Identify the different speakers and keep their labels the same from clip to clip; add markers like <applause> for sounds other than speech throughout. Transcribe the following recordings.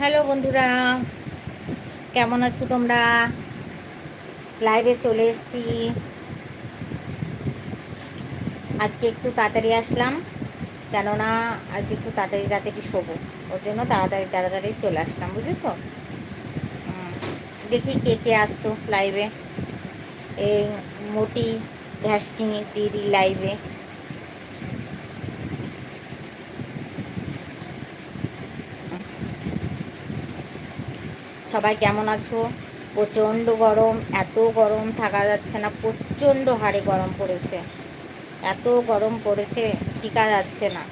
Speaker 1: Hello বন্ধুরা, কেমন আছো তোমরা? লাইভে চলে এসেছি। আজকে একটু তাড়াতাড়ি আসলাম, কেননা আজ একটু তাড়াতাড়ি তাড়াতাড়ি শোবো। ওর জন্য তাড়াতাড়ি তাড়াতাড়ি চলে আসলাম, বুঝেছ? দেখি কে কে আসছো লাইভে এই মোটি ভ্যাসকি দিদি লাইভে সবাই কেমন আছো? প্রচণ্ড গরম, এত গরম থাকা যাচ্ছে না, প্রচণ্ড হারে গরম পড়েছে। এত গরম পড়েছে টিকা যাচ্ছে না।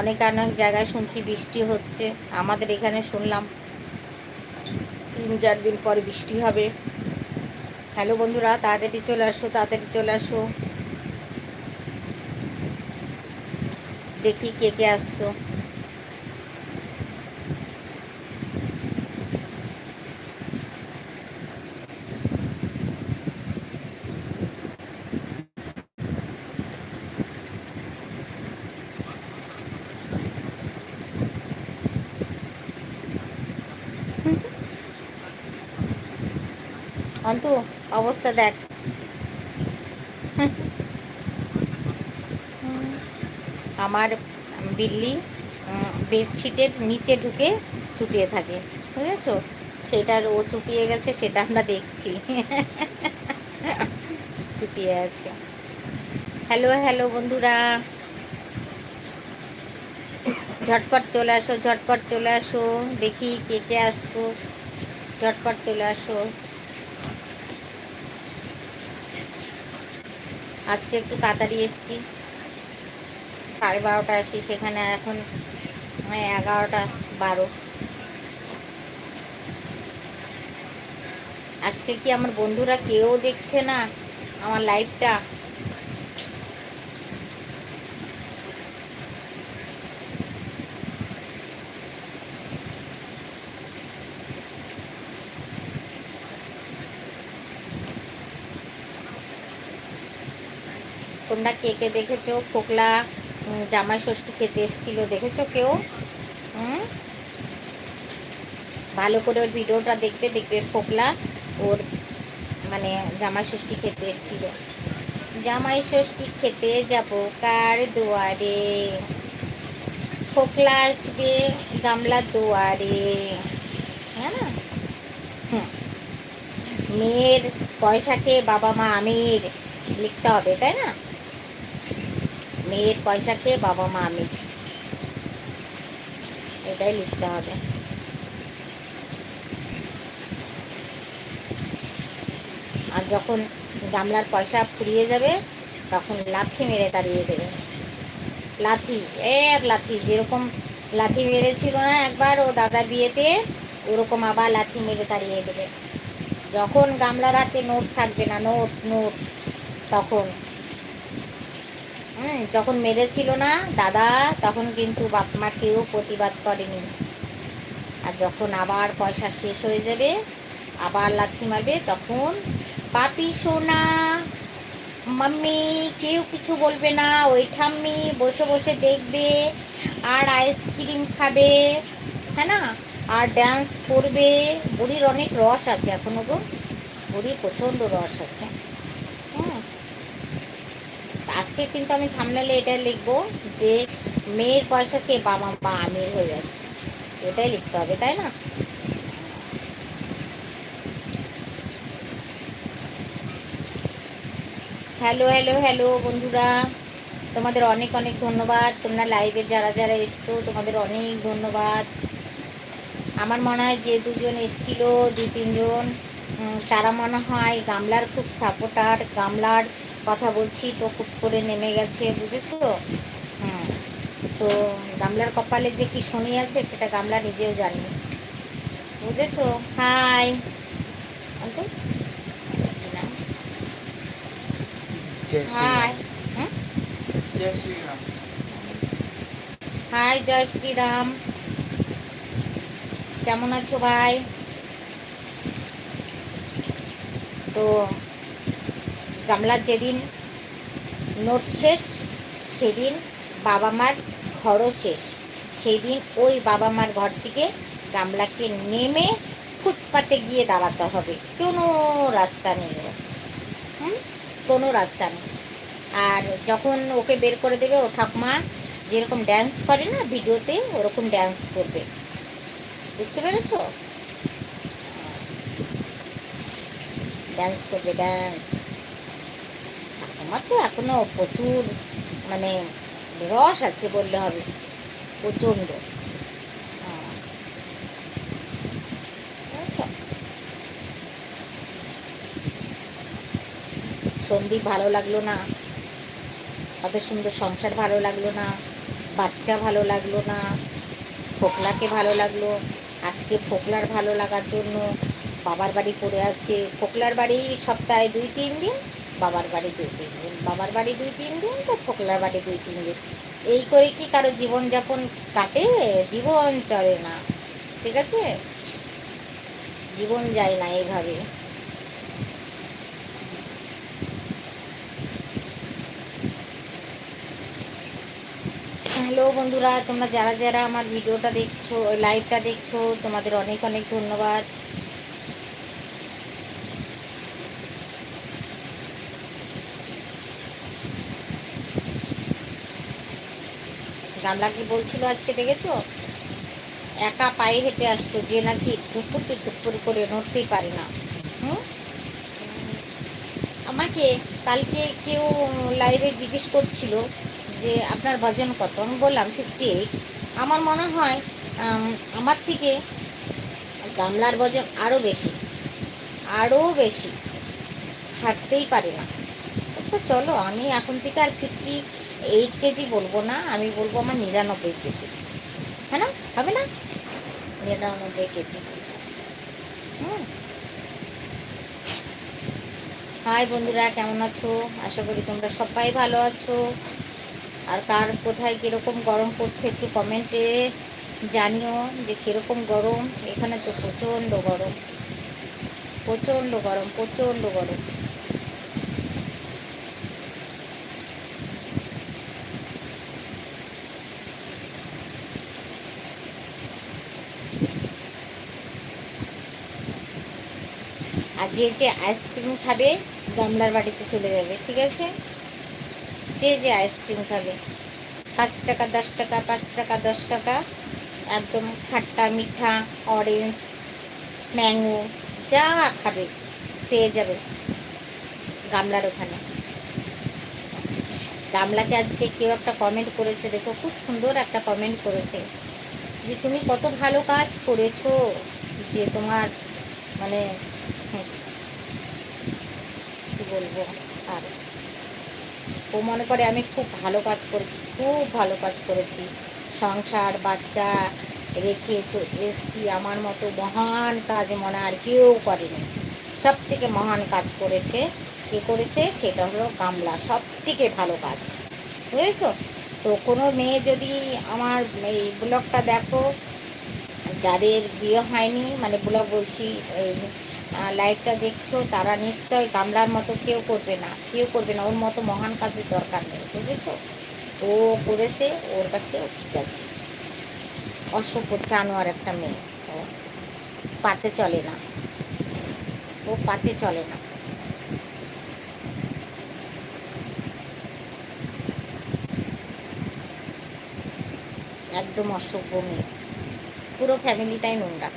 Speaker 1: অনেক অনেক জায়গায় শুনছি বৃষ্টি হচ্ছে, আমাদের এখানে শুনলাম। তিন চার দিন পরে বৃষ্টি হবে। হ্যালো বন্ধুরা, তাড়াতাড়ি চলে আসো, তাড়াতাড়ি চলে আসো। দেখি কে কে আসছো। অন্তু, অবস্থা দেখ। আমার বিল্লি বেডশিটের নিচে ঢুকে চুপিয়ে থাকে, বুঝেছ? সেটার ও চুপিয়ে গেছে, সেটা আমরা দেখছি। চুপিয়ে আছে। হ্যালো হ্যালো বন্ধুরা। ঝটপট চলে আসো, ঝটপট চলে আসো। দেখি কে কে আসতো। ঝটপট চলে আসো। আজকে একটু তাড়াতাড়ি এসছি। সাড়ে বারোটা আসি, সেখানে এখন এগারোটা বারো। আজকে কি আমার বন্ধুরা কেউ দেখছে না আমার লাইফটা তোমরা কে কে দেখেছ? ফোকলা জামাই ষষ্ঠী খেতে এসেছিল, দেখেছ কেউ? হুম? ভালো করে ওর ভিডিওটা দেখবে দেখবে ফোকলা ওর মানে জামাই ষষ্ঠী খেতে এসেছিল। জামাই ষষ্ঠী খেতে যাব কার দুয়ারে? ফোকলা আসবে গামলা দুয়ারে। হ্যাঁ না? মেয়ের পয়সাকে বাবা মা আমির লিখতে হবে, তাই না? মেয়ের পয়সা খেয়ে বাবা মা আমি। এটাই লিখতে হবে। আর যখন গামলার পয়সা ফুরিয়ে যাবে, তখন লাথি মেরে তাড়িয়ে দেবে। লাথি, এক লাথি, যেরকম লাথি মেরেছিল না একবার ও দাদা বিয়েতে, ওরকম আবার লাথি মেরে তাড়িয়ে দেবে। যখন গামলার হাতে নোট থাকবে না, নোট নোট, তখন হুম যখন মেরেছিল না, দাদা, তখন কিন্তু বাপ মা কেউ প্রতিবাদ করেনি। আর যখন আবার পয়সা শেষ হয়ে যাবে, আবার লাথি মারবে, তখন পাপি সোনা, মাম্মি, কেউ কিছু বলবে না, ওই ঠাম্মি বসে বসে দেখবে, আর আইসক্রিম খাবে হ্যাঁ না? আর ড্যান্স করবে। বুড়ির অনেক রস আছে এখনও গো, বুড়ির প্রচণ্ড রস আছে। আজকে কিন্তু আমি থামনালে এটা লিখব যে মেয়ের পয়সা খেয়ে বাবা মা আমির হয়ে যাচ্ছে। এটাই লিখতে হবে, তাই না? হ্যালো হ্যালো হ্যালো বন্ধুরা। তোমাদের অনেক অনেক ধন্যবাদ। তোমরা লাইভে যারা যারা এসছো, তোমাদের অনেক ধন্যবাদ। আমার মনে হয় যে দুজন এসছিল দু তিনজন তারা মনে হয় গামলার খুব সাপোর্টার গামলার কথা বলছি তো খুব করে নেমে গেছে বুঝেছ? হ্যাঁ তো গামলার কপালে যে কি শনি আছে সেটা গামলা নিজেও জানি। বুঝেছ? Hi. Hi. Hi Jai Shriram কেমন আছো ভাই? তো গামলার যেদিন নোট শেষ, সেদিন বাবা মার ঘরও শেষ। সেই দিন ওই বাবা মার ঘর থেকে গামলাকে নেমে ফুটপাতে গিয়ে দাঁড়াতে হবে। কোনো রাস্তা নেই। হুম? কোনো রাস্তা নেই। আর যখন ওকে বের করে দেবে, ও ঠাকুমা যেরকম ড্যান্স করে না ভিডিওতে, ওরকম ড্যান্স করবে। বুঝতে পেরেছ? ড্যান্স করবে ড্যান্স ঠাকুমার তো এখনও প্রচুর মানে রস আছে বললে হবে, প্রচণ্ড। বুঝেছ? সন্দীপ ভালো লাগল না? অত সুন্দর সংসার ভালো লাগল না? বাচ্চা ভালো লাগল না? ফোকলাকে ভালো লাগল? আজকে ফোকলার ভালো লাগার জন্য বাবার বাড়ি পড়ে আছে। ফোকলার বাড়ি সপ্তাহে দুই, তিন দিন বাবার বাড়ি দুই, তিন দিন। বাবার বাড়ি দুই, তিন দিন, তো ফোকলার বাড়ি দুই, তিন দিন। এই করে কি কারও জীবনযাপন কাটে? জীবন চলে না। ঠিক আছে? জীবন যায় না এইভাবে। হ্যালো বন্ধুরা, তোমরা যারা যারা আমার ভিডিওটা দেখছ লাইভটা দেখছ, তোমাদের অনেক অনেক ধন্যবাদ। গামলা কি বলছিল আজকে দেখেছ? একা পায়ে হেঁটে আসতো, যে নাকি ধুপুর ধুপুর করে নড়তেই পারে না। হুম? আমাকে কালকে কেউ লাইভে জিজ্ঞেস করছিল যে, আপনার ওজন কত? আমি বললাম ফিফটি এইট আমার মনে হয় আমার থেকে গামলার ওজন আরও বেশি আরও বেশি, হাঁটতেই পারে না। তো চলো, আমি এখন থেকে আর ফিফটি এইট কেজি বলব না, আমি বলব আমার নিরানব্বই কেজি। হ্যাঁ না? হবে না? নিরানব্বই কেজি। হাই বন্ধুরা, কেমন আছো? আশা করি তোমরা সবাই ভালো আছো। আর কার কোথায় কীরকম গরম পড়ছে একটু কমেন্টে জানিও যে কীরকম গরম। এখানে তো প্রচণ্ড গরম। প্রচণ্ড গরম প্রচণ্ড গরম। যে যে আইসক্রিম খাবে, গামলার বাড়িতে চলে যাবে, ঠিক আছে? যে যে আইসক্রিম খাবে। পাঁচ টাকা, দশ টাকা, পাঁচ টাকা, দশ টাকা, একদম খাট্টা, মিঠা অরেঞ্জ ম্যাঙ্গো যা খাবে, পেয়ে যাবে গামলার ওখানে। গামলাকে আজকে কেউ একটা কমেন্ট করেছে, দেখো খুব সুন্দর একটা কমেন্ট করেছে, যে তুমি কত ভালো কাজ করেছ, যে তোমার মানে বলব। আর ও মনে করে আমি খুব ভালো কাজ করেছি, খুব ভালো কাজ করেছি। সংসার, বাচ্চা রেখে এসছি আমার মতো মহান কাজ মনে আর কেউ করেনি। সব থেকে মহান কাজ করেছে, কে করেছে? সেটা হলো গামলা সব থেকে ভালো কাজ। বুঝেছ? তো কোনো মেয়ে যদি আমার এই ব্লগটা দেখো, যাদের বিয়ে হয়নি মানে ব্লগ বলছি, এই লাইভটা দেখছ, তারা নিশ্চয় গামলার মতো কেউ করবে না, কেউ করবে না, ওর মতো মহান কাজের দরকার নেই, বুঝেছ? ও করেছে, ওর কাছে ঠিক আছে। অসভ্য চানোয়ার একটা মেয়ে, ও পাতে চলে না। ও পাতে চলে না। একদম অসভ্য মেয়ে পুরো ফ্যামিলিটাই নোংরা।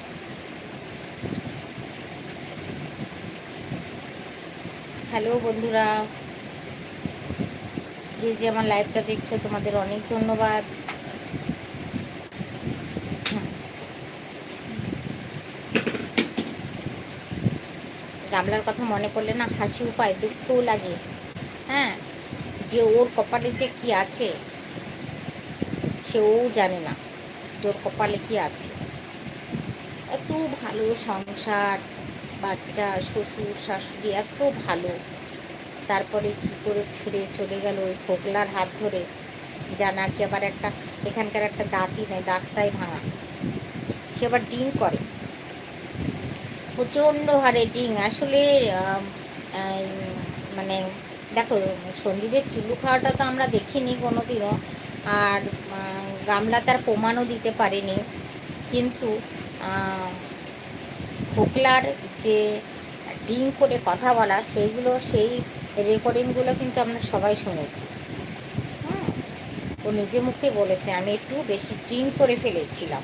Speaker 1: হ্যালো বন্ধুরা। যে যে আমার লাইভটা দেখছ, তোমাদের অনেক ধন্যবাদ। গামলার কথা মনে পড়লে না হাসি উপায়, দুঃখও লাগে। হ্যাঁ যে ওর কপালে যে কি আছে সে ও জানে না ওর কপালে কি আছে। এত ভালো সংসার। বাচ্চা, শ্বশুর, শাশুড়ি এত ভালো। তারপরে কি করে ছেড়ে চলে গেল ওই ফোকলার হাত ধরে? যা নাকি আবার একটা, এখানকার একটা দাঁতই নেয় দাঁতটাই ভাঙা। সে আবার ডিম করে। প্রচণ্ড হারে ডিং। আসলে মানে দেখো, সন্দীপের চুলু খাওয়াটা তো আমরা দেখিনি কোনো দিনও আর গামলা তার প্রমাণও দিতে পারেনি। কিন্তু ফোকলার যে ডিং করে কথা বলা, সেইগুলো, সেই রেকর্ডিংগুলো কিন্তু আমরা সবাই শুনেছি। ও নিজে মুখে বলেছে, আমি একটু বেশি ডিং করে ফেলেছিলাম।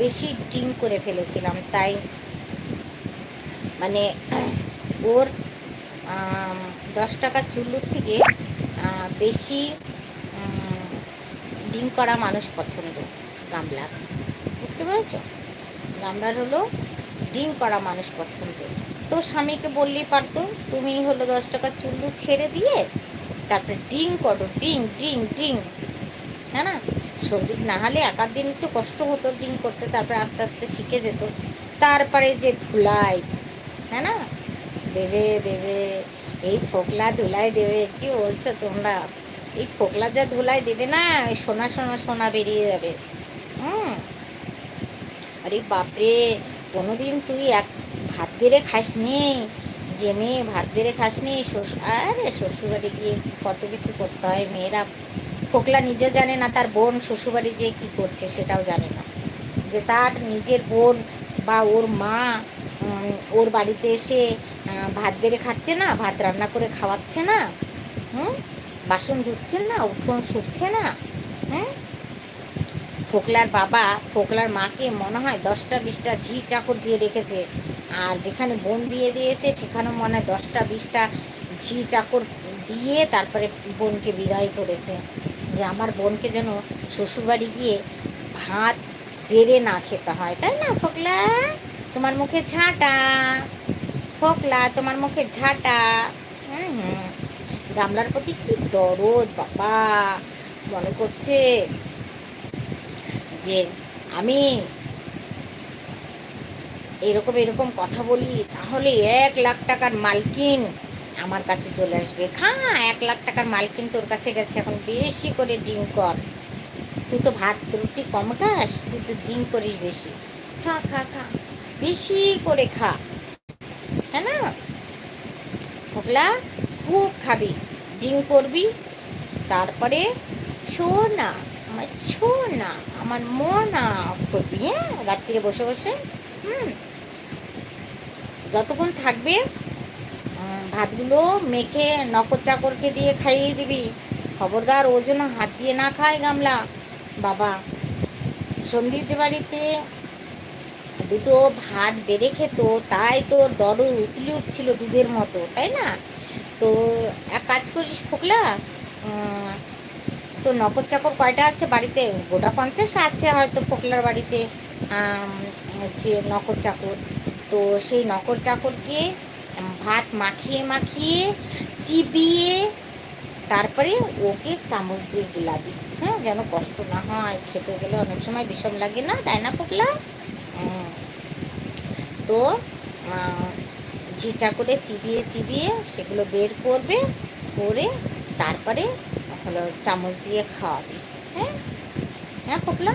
Speaker 1: বেশি ডিং করে ফেলেছিলাম। তাই মানে ওর দশ টাকার চুল্লুর থেকে বেশি ডিম করা মানুষ পছন্দ গামলার। বুঝতে পেরেছ? গামলার হলো ডিম করা মানুষ পছন্দ। তো স্বামীকে বললেই পারতো তুমি হলো দশ টাকার চুল্লু ছেড়ে দিয়ে তারপরে ডিং করো ডিং ডিং ডিং হ্যাঁ না? সন্দীপ না হলে একার দিন একটু কষ্ট হতো ডিং করতে, তারপরে আস্তে আস্তে শিখে যেত। তারপরে যে ধুলাই হ্যাঁ না? দেবে দেবে, এই ফোকলা ধুলাই দেবে, কি বলছো তোমরা? এই ফোকলা যা ধুলাই দেবে না সোনা সোনা সোনা বেরিয়ে যাবে। হুম? আরে বাপরে! কোনোদিন তুই এক ভাত বেড়ে খাসনি? যে মেয়ে ভাত বেড়ে খাসনি শ্বশুর আরে শ্বশুরবাড়ি গিয়ে কত কিছু করতে হয় মেয়েরা? ফোকলা নিজে জানে না তার বোন শ্বশুরবাড়ি যে কী করছে সেটাও জানে না। যে তার নিজের বোন বা ওর মা ওর বাড়িতে এসে ভাত বেড়ে খাচ্ছে না, ভাত রান্না করে খাওয়াচ্ছে না, হুম? বাসন ধুচ্ছে না, উঠোন সুরছে না হ্যাঁ ফোকলার বাবা ফোকলার মাকে মনে হয় দশটা বিশটা ঝি চাকর দিয়ে রেখেছে। আর যেখানে বোন বিয়ে দিয়েছে, সেখানেও মনে হয় দশটা বিশটা ঝি চাকর দিয়ে তারপরে বোনকে বিদায় করেছে। যে আমার বোনকে যেন শ্বশুরবাড়ি গিয়ে ভাত বেড়ে না খেতে হয়। তাই না ফোকলা তোমার মুখে ঝাঁটা। ফোকলা তোমার মুখে ঝাঁটা। গামলার প্রতি কি দরদ, বাবা। মনে করছে যে আমি এরকম এরকম কথা বলি, তাহলে এক লাখ টাকার মালকিন আমার কাছে চলে আসবে। খা, এক লাখ টাকার মালকিন তোর কাছে গেছে, এখন বেশি করে ডিম কর। তুই তো ভাত, রুটি কম খাস, তুই তো ডিম করিস বেশি। খা খা খা, বেশি করে খা। হ্যাঁ না? ফোকলা খুব খাবি, ডিম করবি, তারপরে সোনা আমার না, আমার মনা করবি হ্যাঁ? রাত্রিরে বসে বসে, হুম? যতক্ষণ থাকবে ভাতগুলো মেখে নকর চাকরকে দিয়ে খাইয়ে দিবি। খবরদার ও যেন হাত দিয়ে না খায় গামলা। বাবা, সন্দীপ বাড়িতে দুটো ভাত বেড়ে খেত, তাই তোর দরদ উতলি উঠছিল দুধের মতো, তাই না? তো এক কাজ করিস, ফোকলা তো নকর চাকর কয়টা আছে বাড়িতে? গোটা পঞ্চাশ আছে হয়তো ফোকলার বাড়িতে হচ্ছে নকর চাকর। তো সেই নকর চাকরকে ভাত মাখিয়ে মাখিয়ে চিবিয়ে তারপরে ওকে চামচ দিয়ে গিলাবি। হ্যাঁ যেন কষ্ট না হয়, খেতে গেলে অনেক সময় বিষম লাগে না, তাই না হুম। তো ঝিচা করে চিবিয়ে চিবিয়ে সেগুলো বের করবে, করে তারপরে হলো চামচ দিয়ে খাওয়াবি। হ্যাঁ? হ্যাঁ ফোকলা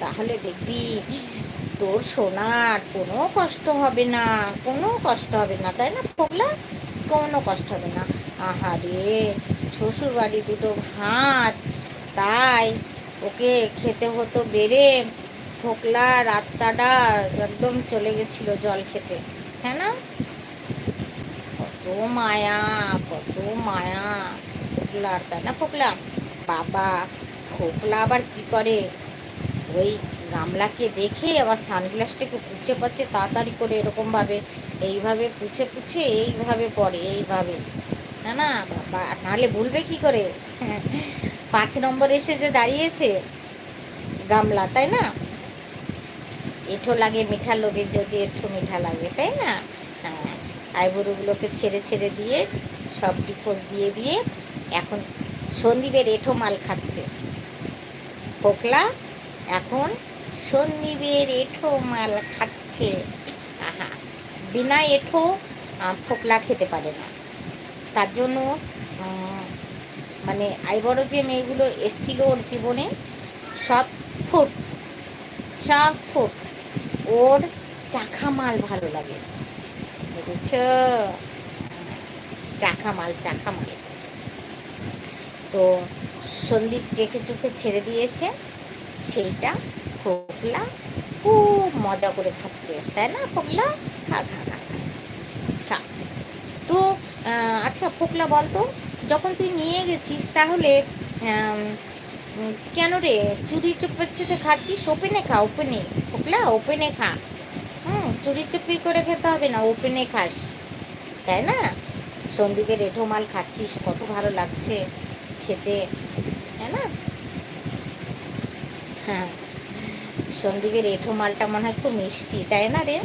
Speaker 1: তাহলে দেখবি তোর সোনার কোনো কষ্ট হবে না, কোনো কষ্ট হবে না, তাই না ফোকলা কোনো কষ্ট হবে না। আহারে শ্বশুর বাড়ি দুটো ভাত, তাই ওকে খেতে হতো বেড়ে। ফোকলা রাত্তাটা একদম চলে গেছিল জল খেতে হ্যাঁ না? কত মায়া কত মায়া। ফোকলার, তাই না ফোকলা? বাবা, ফোকলা আবার কি করে? ওই গামলাকে দেখে আবার সানগ্লাসটাকে পুছে পাচ্ছে তাড়াতাড়ি করে এরকমভাবে, এইভাবে পুছে পুছে, এইভাবে পড়ে এইভাবে। না না, বাবা, নাহলে বলবে কি করে? পাঁচ নম্বর এসে যে দাঁড়িয়েছে গামলা, তাই না? এঁঠো লাগে, মিঠা লোভের যদি এঁঠো মিঠা লাগে, তাই না? হ্যাঁ আইবুড়োগুলোকে ছেড়ে ছেড়ে দিয়ে সব ডিপোজ দিয়ে দিয়ে এখন সন্দীপের এঁঠো মাল খাচ্ছে। পোকলা এখন সন্দীপের এঁঠো মাল খাচ্ছে। আহা, বিনা এঁঠো ফোকলা খেতে পারে না। তার জন্য মানে আইবড় যে মেয়েগুলো এসছিল ওর জীবনে, সব ফুট সব ফুট ওর চাখা মাল ভালো লাগে। বুঝছ? চাখা মাল চাখা মাল। তো সন্দীপ চেখে চুখে ছেড়ে দিয়েছে, সেইটা খোকলা খুব মজা করে খাচ্ছে, তাই না খোকলা? খা খা খা খা। তো আচ্ছা ফোকলা বলতো, যখন তুই নিয়ে গেছিস তাহলে কেন রে? চুরি সাথে খাচ্ছিস? ওপেনে খা ওপেনে খোকলা ওপেনে খা। হুম, চুরি চুপি করে খেতে হবে না ওপেনে খাস। তাই না? সন্দীপের এঁঠো মাল খাচ্ছিস, কত ভালো লাগছে। খেতে তাই না? হ্যাঁ। সন্দীপের এঁঠো মালটা মনে হয় খুব মিষ্টি, তাই না রে?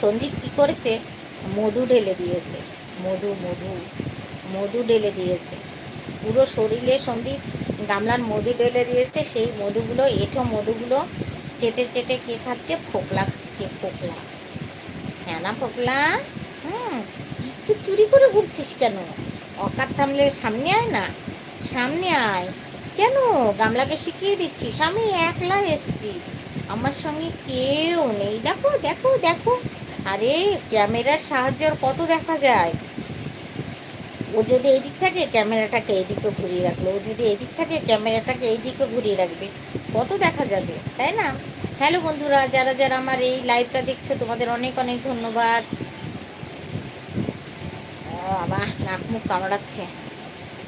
Speaker 1: সন্দীপ কী করেছে? মধু ঢেলে দিয়েছে। মধু মধু মধু ঢেলে দিয়েছে। পুরো শরীরে সন্দীপ গামলার মধু ঢেলে দিয়েছে, সেই মধুগুলো, এঁঠো মধুগুলো চেটে চেটে কে খাচ্ছে? ফোকলা খাচ্ছে, ফোকলা। হ্যাঁ না, ফোকলা? হুম, তুই চুরি করে ঘুরছিস কেন? অকাত থামলে সামনে আয় না? সামনে আয়। কেন? গামলাকে শিখিয়ে দিচ্ছিস? আমি একলা এসছি। আমার সঙ্গে কেউ নেই। দেখো দেখো দেখো। আরে, ক্যামেরার সাহায্যে ওর কত দেখা যায়? ও যদি এদিক থাকে, ক্যামেরাটাকে এইদিকে ঘুরিয়ে রাখল। ও যদি এদিক থাকে, ক্যামেরাটাকে এইদিকে ঘুরিয়ে রাখবে। কত দেখা যাবে, তাই না? হ্যালো বন্ধুরা, যারা যারা আমার এই লাইভটা দেখছ, তোমাদের অনেক অনেক ধন্যবাদ। বাবা, নাক মুখ কামড়াচ্ছে।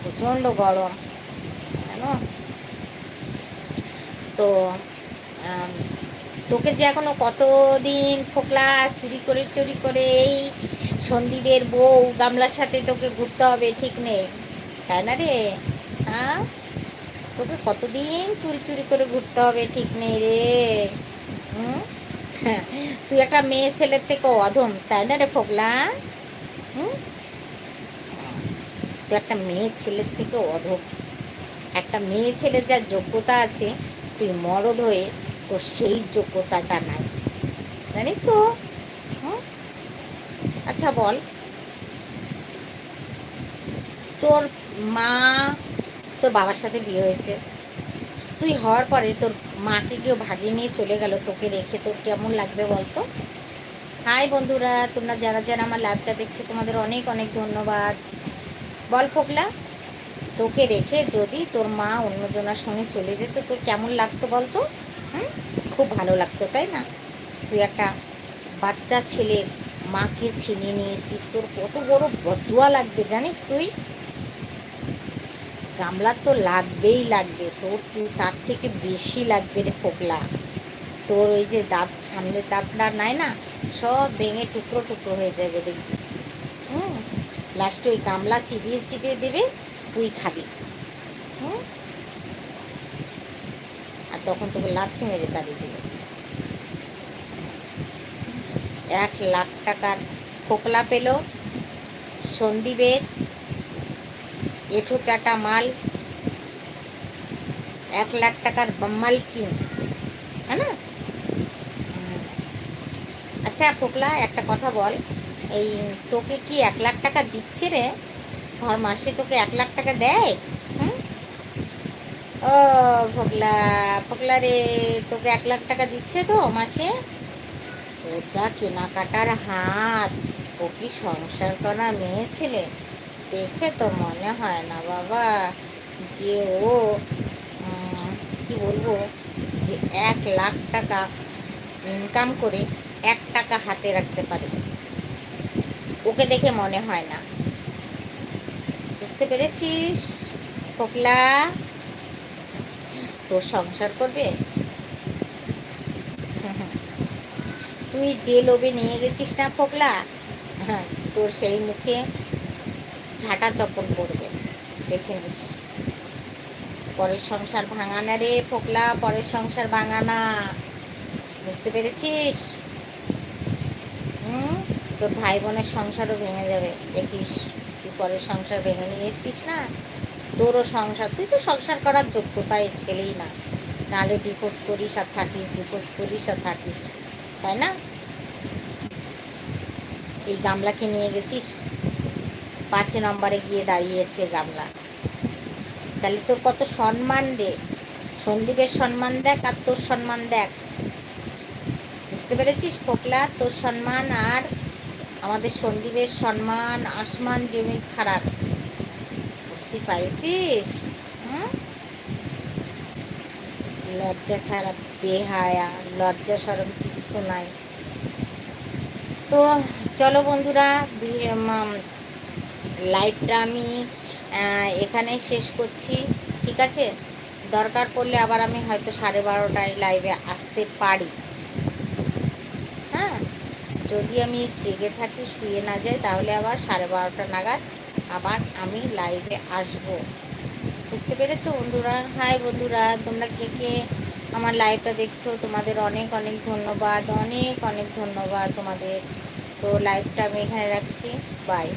Speaker 1: প্রচণ্ড গরম, কেন? তো তোকে যে এখনও কতদিন ফোকলা চুরি করে চুরি করে, এই সন্দীপের বউ গামলার সাথে তোকে ঘুরতে হবে, ঠিক নেই, তাই না রে? হ্যাঁ? তোকে কতদিন চুরি চুরি করে ঘুরতে হবে, ঠিক নেই রে? হুম? তুই একটা মেয়ে ছেলের থেকে অধম, তাই না রে ফোকলা হুম? তুই একটা মেয়ে ছেলের থেকে অধম একটা মেয়ে ছেলের যা যোগ্যতা আছে, তুই মরদ হয়ে তোর সেই যোগ্যতাটা নাই। জানিস তো? আচ্ছা বল। তোর মা, তোর বাবার সাথে বিয়ে হয়েছে। তুই হওয়ার পরে তোর মাকে কেউ ভাগিয়ে নিয়ে চলে গেল, তোকে রেখে তোর কেমন লাগবে বলতো? হাই বন্ধুরা, তোমরা যারা যারা আমার লাইভটা দেখছ, তোমাদের অনেক অনেক ধন্যবাদ। বল ফোকলা তোকে রেখে যদি তোর মা অন্যজনের সঙ্গে চলে যেত, তোর কেমন লাগতো বলতো? হুম? খুব ভালো লাগতো, তাই না? তুই একটা বাচ্চা ছেলের মাকে ছিনিয়ে নিয়ে এসছিস তোর কত বড় বদুয়া লাগবে, জানিস তুই? গামলা তো লাগবেই লাগবে, তোর তুই তার থেকে বেশি লাগবে রে ফোকলা তোর ওই যে দাঁত সামনের দাঁতটা নাই না, সব ভেঙে টুকরো টুকরো হয়ে যাবে, দেখবি। লাস্টে ওই গামলা চিবিয়ে চিবিয়ে দেবে, তুই খাবি। হুম? আর তখন তোকে লাথি মেরে তাড়িয়ে দেবে। এক লাখ টাকার খোকলা পেল সন্দীপের এঠো চাটা মাল, এক লাখ টাকার মাল কিন হ্যাঁ আচ্ছা খোকলা, একটা কথা বল এই, তোকে কি এক লাখ টাকা দিচ্ছে রে? ঘর মাসে তোকে এক লাখ টাকা দেয় ও ফোকলা ফোকলা রে, তোকে এক লাখ টাকা দিচ্ছে তো মাসে? ও যা কেনাকাটার হাত, ও কি সংসার করা মেয়ে ছেলে? দেখে তো মনে হয় না বাবা যে ও কি বলব, যে এক লাখ টাকা ইনকাম করে এক টাকা হাতে রাখতে পারে। ওকে দেখে মনে হয় না। বুঝতে পেরেছিস? ফোকলা, তোর সংসার করবে? <laughs> তুই যে লোভে নিয়ে গেছিস না ফোকলা, <laughs> তোর সেই মুখে ঝাঁটা চপল পড়বে। দেখে নিস। পরের সংসার ভাঙানা রে ফোকলা, পরের সংসার ভাঙানা বুঝতে পেরেছিস? তোর ভাই বোনের সংসারও ভেঙে যাবে। দেখিস তুই পরের সংসার ভেঙে নিয়ে এসছিস না? তোরও সংসার, তুই তো সংসার করার যোগ্যতায় ছেলেই না। নাহলে ডিভোর্স করিস আর থাকিস ডিভোর্স করিস আর থাকিস, তাই না? এই গামলাকে নিয়ে গেছিস? পাঁচ নম্বরে গিয়ে দাঁড়িয়েছে গামলা। তাহলে তোর কত সম্মান রে? সন্দীপের সম্মান দেখ আর তোর সম্মান দেখ। বুঝতে পেরেছিস, ফোকলা? তোর সম্মান আর আমাদের সন্দীপের সম্মান, আসমান জমি খারাপ। বুঝতে হুম? লজ্জা ছাড়া বেহায়া, লজ্জা সরম কিছু নাই। তো চলো বন্ধুরা লাইভটা আমি এখানে শেষ করছি, ঠিক আছে? দরকার পড়লে আবার আমি হয়তো সাড়ে বারোটায় লাইভে আসতে পারি। যদি আমি জেগে থাকি, শুয়ে না যাই, তাহলে আবার সাড়ে বারোটা নাগাদ আবার আমি লাইভে আসব। বুঝতে পেরেছ বন্ধুরা? হাই বন্ধুরা, তোমরা কে কে আমার লাইভটা দেখছ? তোমাদের অনেক অনেক ধন্যবাদ, অনেক অনেক ধন্যবাদ তোমাদের। তো লাইভটা আমি এখানে রাখছি। বাই